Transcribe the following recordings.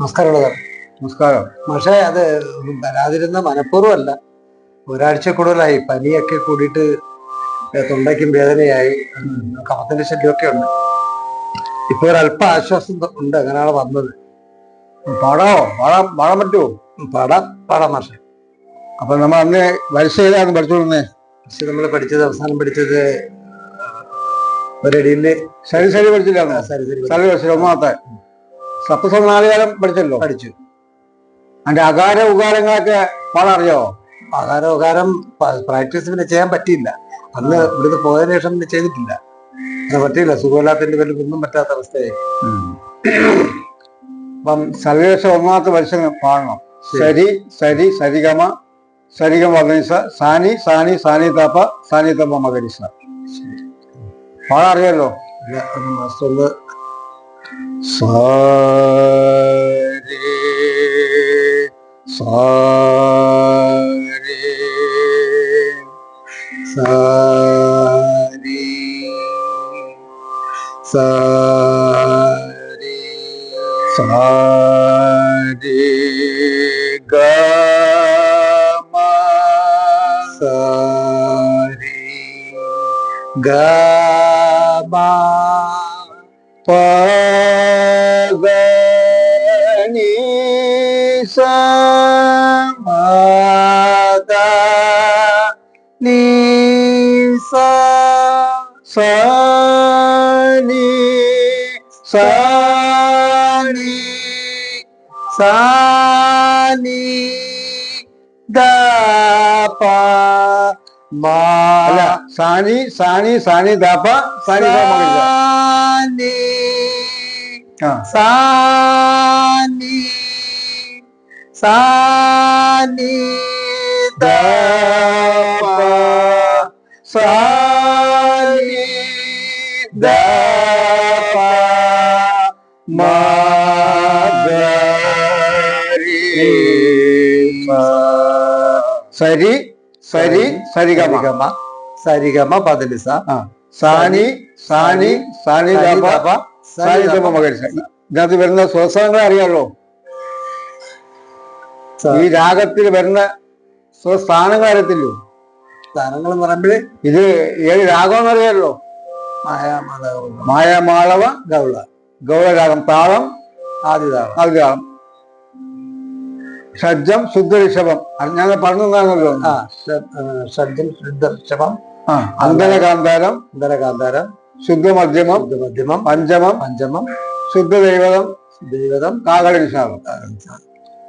നമസ്കാരം നമസ്കാരം. പക്ഷേ അത് വരാതിരുന്ന മനഃപൂർവമല്ല. ഒരാഴ്ച കൂടുതലായി പനിയൊക്കെ കൂടിയിട്ട് തൊണ്ടയ്ക്കും വേദനയായി. കഫത്തിന്റെ ശല്യമൊക്കെ ഉണ്ട്. ഇപ്പൊ ഒരല്പം ആശ്വാസം ഉണ്ട്. അങ്ങനെയാണ് വന്നത്. പാടാമോ പാടാൻ പാടാൻ പറ്റുമോ പാടാം. പാടാം മാഷെ. അപ്പൊ നമ്മൾ അന്ന് ചെയ്താണ് പഠിച്ചോളുന്നേ പക്ഷെ നമ്മൾ പഠിച്ചത് അവസാനം പഠിച്ചത് ഒരടിയിൽ ശരി ശരി പഠിച്ചില്ല ശരി ശരി ശരി ഒന്നാമത്തെ. സപ്തസനാളികാലം പഠിച്ചല്ലോ? പഠിച്ചു. അതിന്റെ അകാര ഉകാരങ്ങളൊക്കെ പാടറിയോ അകാര ഉകാരം പ്രാക്ടീസ് പിന്നെ ചെയ്യാൻ പറ്റിയില്ല. അന്ന് ഇവിടുന്ന് പോയതിനു ശേഷം പിന്നെ ചെയ്തിട്ടില്ല. അത് പറ്റിയില്ല. സുഖമില്ലാത്തതിന്റെ പേരിൽ ഒന്നും പറ്റാത്ത അവസ്ഥയായി. അപ്പം സർവേശം ഒന്നാമത്തെ വരിശ പാടണം. സരി സരി സരിഗമ സരിഗമ വന്നിസ സാനി സാനി സാനി താപ്പ സാനി തപ്പ മകരിസ. ഇല്ല, മാസ്റ്റർ சாரே சாரே சாரி சாரி சாரி கமா சாரி கமா பா दा नी सा सा नी सा नी सा नी दा पा मा सानी सानी सानी दापा सानी सानी सानी സാനി ദാപ്പ സാനി ദാപ്പ മഗരി സരി സരി സരിഗമ സരിഗമ സരിഗമ പതിലിസ ആ സാനി സാനി സാനി ദാപ്പ ദാപ സാനി ദാപ്പ മകരിസ ഇതിനകത്ത് വരുന്ന സ്വസ്ഥാനങ്ങളെ അറിയാമല്ലോ ഈ രാഗത്തിൽ വരുന്ന സ്വസ്ഥാനങ്ങൾ അറിയത്തില്ലോ സ്ഥാനങ്ങൾ എന്ന് പറയുമ്പോൾ ഇത് ഏത് രാഗം അറിയാമല്ലോ മായമാളവ ഗൗള. ഗൗളരാഗം താളം ആദിതാളം ആദിതാളം ഷഡ്ജം ശുദ്ധ ഋഷഭം. ഞാൻ പറഞ്ഞതാണല്ലോ ആ, ഷഡ്ജം ശുദ്ധർഷഭം ആ അന്തരകാന്താരം. അന്തരകാന്താരം. ശുദ്ധ മധ്യമം മധ്യമം പഞ്ചമം. പഞ്ചമം ശുദ്ധ ദൈവതം ദൈവതം കാകളി നിഷാദം.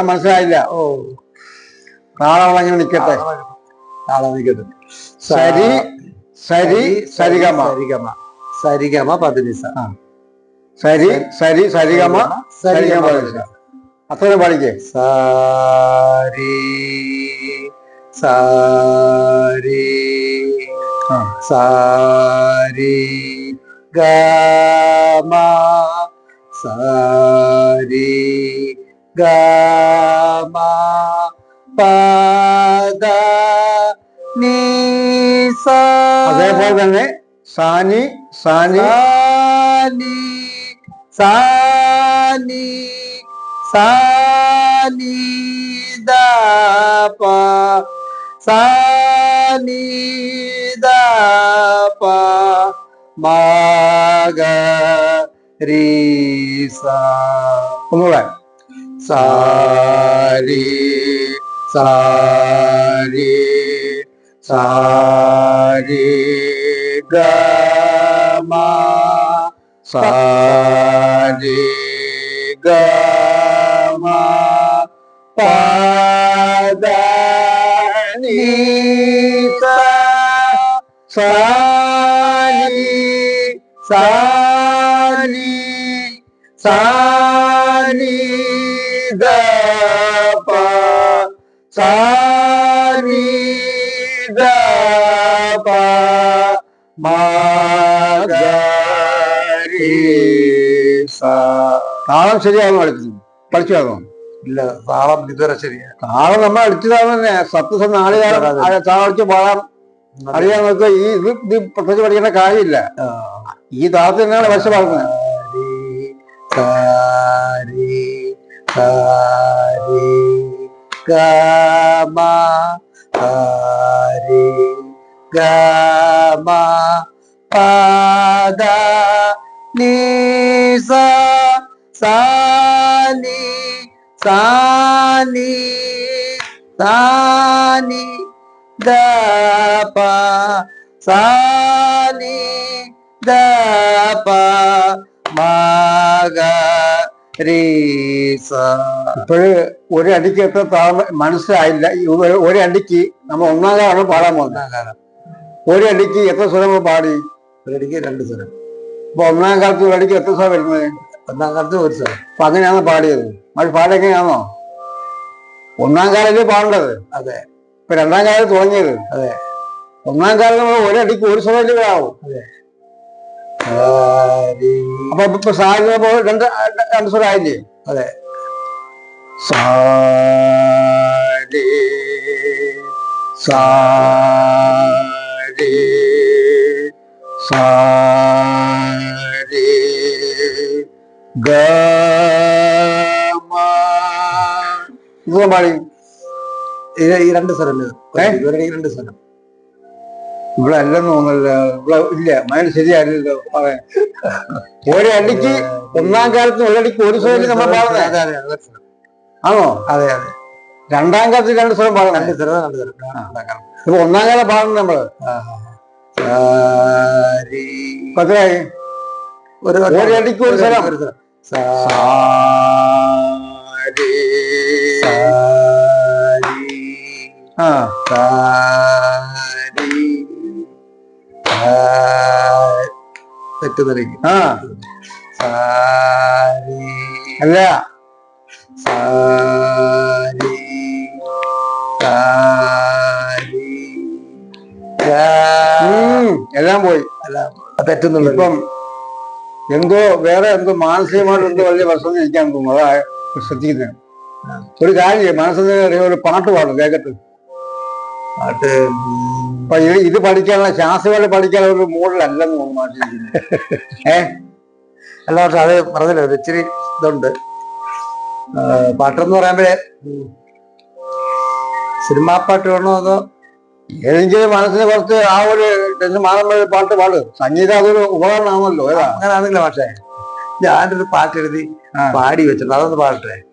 അത് മനസ്സിലായില്ല. ഓ. താളം അങ്ങനെ നിക്കട്ടെ? താളം നിൽക്കട്ടെ സരി സരി സരിഗമ. സരിഗമ. സരിഗമ പതിനിസ. സരി സരി സരിഗമ സരിഗമ പതിനിസ. അത്ര പാടിക്കേ? സരി സരി ആ. സാരി ഗമ സരി ഗമ. పద నీ సా అదే పోగానే సాని సాని సాని సాని సాని దాప సాని దాప మాగ రీసా సారీ சாரி சாரி கமா சாரி கமா பாதனி சாரி சாரி சாரி த താളം ശരിയാകും പഠിച്ചു പഠിച്ചാകും ഇല്ല താളം ഇതുവരെ ശരിയാ താളം നമ്മൾ അടിച്ചതാണ് തന്നെ. നാല് കാലം താളം അടിച്ച് പാടാം അറിയാൻ നോക്കുക ഈ ഇത് ഇത് പ്രത്യേകിച്ച് പഠിക്കേണ്ട കാര്യമില്ല. ഈ താളത്തിൽ തന്നെയാണ് വർഷ പാടുന്നത് గమా హరి గమా పాద నీసా సాని సాని సాని దప సాని దప మగా ഇപ്പോഴ് ഒരു അടിക്ക് എത്ര താളം മനസ്സിലായില്ല. ഒരടിക്ക് ഒരു- അടിക്ക് നമ്മൾ ഒന്നാം കാലമാണ് പാടാൻ പോകുന്നത്. ഒരു അടിക്ക് എത്ര സ്വരം പാടി? ഒരടിക്ക് രണ്ട് സ്വരം. അപ്പൊ ഒന്നാം കാലത്ത് ഒരു അടിക്ക് എത്ര സ്വരം വരുന്നത്? ഒന്നാം കാലത്ത് ഒരു സ്വരം. അപ്പൊ അങ്ങനെയാണ് പാടിയത്? മഴ പാടെങ്ങനെയാണോ ഒന്നാം കാലല്ലേ പാടേണ്ടത്? അതെ. ഇപ്പൊ രണ്ടാം കാലത്ത് തുടങ്ങിയത്. അതെ. ഒന്നാം കാലം നമ്മൾ ഒരടിക്ക് ഒരു സ്വരം ആവും സാരി അപ്പൊ ഇപ്പൊ ഇപ്പൊ രണ്ട് രണ്ട് സ്വരം ആയില്ലേ അതെ. സാരി സാരി സാരി. ഇത് പാടി. ഈ രണ്ട് സ്വരം ഇവരുടെ ഈ രണ്ട് സ്വരം ഇവിടെ അല്ലെന്ന് തോന്നല്ല ഇവിടെ ഇല്ല. മകൻ ശരിയല്ലല്ലോ പറയാൻ ഒരടിക്ക് ഒന്നാം കാലത്ത് ഒരടിക്ക് ഒരു സ്വരം നമ്മൾ പാടുന്നത് അതെ അതെ അതെ. ആണോ? അതെ അതെ. രണ്ടാം കാലത്ത് രണ്ട് സ്വരം പാടണം രണ്ട് സ്വരം രണ്ട് സ്വരം ഇപ്പൊ ഒന്നാം കാലം പാടുന്നത് നമ്മൾ. ഒരു ഒരടിക്ക് ഒരു സ്വരം. സാ ആ. ആ. സാരി. അല്ല. സാരി. സാരി. ഗ- എല്ലാം പോയി. അല്ല തെറ്റുന്നുള്ളൂ ഇപ്പം എന്തോ വേറെ എന്തോ മാനസികമായിട്ട് എന്തോ വലിയ പ്രശ്നം ഇരിക്കാൻ തോന്നുന്നു. അതാ ശ്രദ്ധിക്കുന്നത്. ഒരു കാര്യം മനസ്സിൽ ഒരു പാട്ട് പാടും കേക്കത്ത് അപ്പൊ ഇത് ഇത് പഠിക്കാനുള്ള ശാസ്ത്രങ്ങൾ പഠിക്കാനുള്ള ഒരു മൂടലല്ലെന്ന് തോന്നുന്നു ഏ? അല്ല പക്ഷെ അത് പറഞ്ഞല്ലോ ഒരു ഇച്ചിരി ഇതുണ്ട്. പാട്ടെന്ന് പറയുമ്പോഴേ സിനിമാ പാട്ട് വേണോ അതോ? ഏതെങ്കിലും മനസ്സിന് കുറച്ച് ആ ഒരു ടെൻഷൻ മാറുമ്പോൾ പാട്ട് പാടും. സംഗീതം അതൊരു ഉപകരണമാണല്ലോ ഏതാ? അങ്ങനെ ആണെങ്കിലോ പക്ഷേ ഞാനൊരു പാട്ട് എഴുതി പാടി വെച്ചിട്ടുണ്ട് അതൊന്ന് പാടട്ടെ.